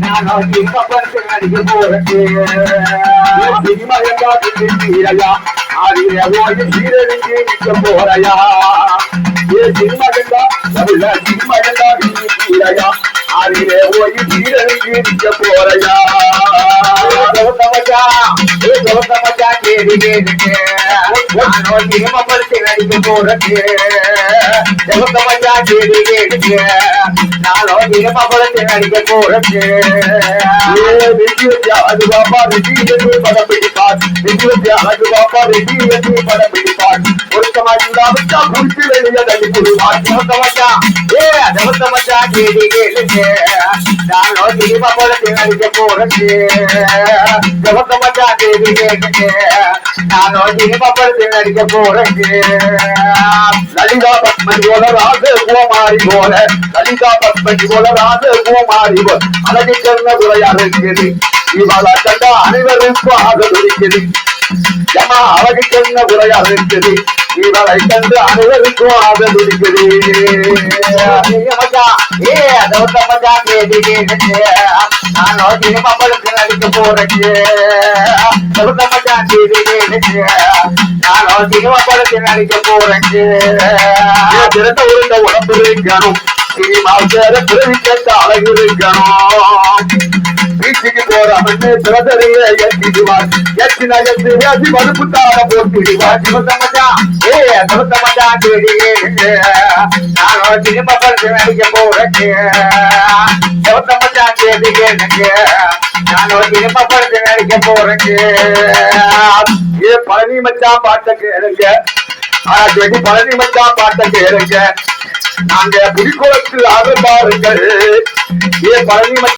நானும் சினிமா நடிக்க போறேன் சினிமா எங்காயா ஆதிய ஓடி சீரழிஞ்சு நிற்க போறையா ஏ சினிமா எங்கா தமிழ சினிமா எங்கா நீயா ஆதிய ஓடி சீரழிஞ்சு நிற்க போறையா கௌதமச்சா ஏ கௌதமச்சா கேடி கேடுங்க நானும் சினிமா படத்தில் நடிக்க போறேன் கௌதமச்சா கேடி கேடுங்க நானும் சினிமா படத்தில் நடிக்க போறேன் அது பாப்பா ரெட்டி என்று படம் பிடிப்பார் ரெட்டி அது பாப்பா ரெட்டி என்று படம் பிடிப்பார் ஒருத்தமா இருந்தா புடிச்சு வெளியே தள்ளி போடுவார் சிவத்தமச்சா ஏ சிவத்தமச்சா கேடி கேளுங்க நானும் சினிமா படத்தில் நடிக்க போறேன் சிவத்தமச்சா கேடி கேளுங்க நானும் சினிமா படத்தில் நடிக்க லலிதா பத்மன் போல ராஜ குமாரி போல லலிதா பத்மன் போல ராஜ குமாரி போல அழகு சொன்ன குறையாக இவளை கண்ட அனைவருக்கும் ஆதரவு ஏமா அழகு சொன்ன குறையாக இவளை கண்டு அனைவருக்கும் ஆதரவு ஏ அதோட மஜா கேடி கேட்டு நான் சினிமா படத்தில் நடிக்க போறேன் சொல்லுங்க சினிமா படத்தில் நடிக்க போறேன் திறந்த உருண்ட உடம்பு இருக்கணும் சினிமா சேர பிறவிக்க அழகு இருக்கணும் வீட்டுக்கு போறாமன்னு பிரதரையே எத்திடுவார் எத்தினா எத்தி ஏசி மறுப்பு தார போட்டிடுவார் சிவத்தமச்சா ஏ சிவத்தமச்சா கேடி நான் சினிமா படத்தில் நடிக்க போறேன் சினிமா படத்தில் நடிக்க போறேன் பழனி மச்சான் பாட்ட கேளுங்க பழனி மச்சா பாட்ட கேளுங்க நாங்க புலிக்குளத்தில் ஆக பாருங்கள் ஏ பழனி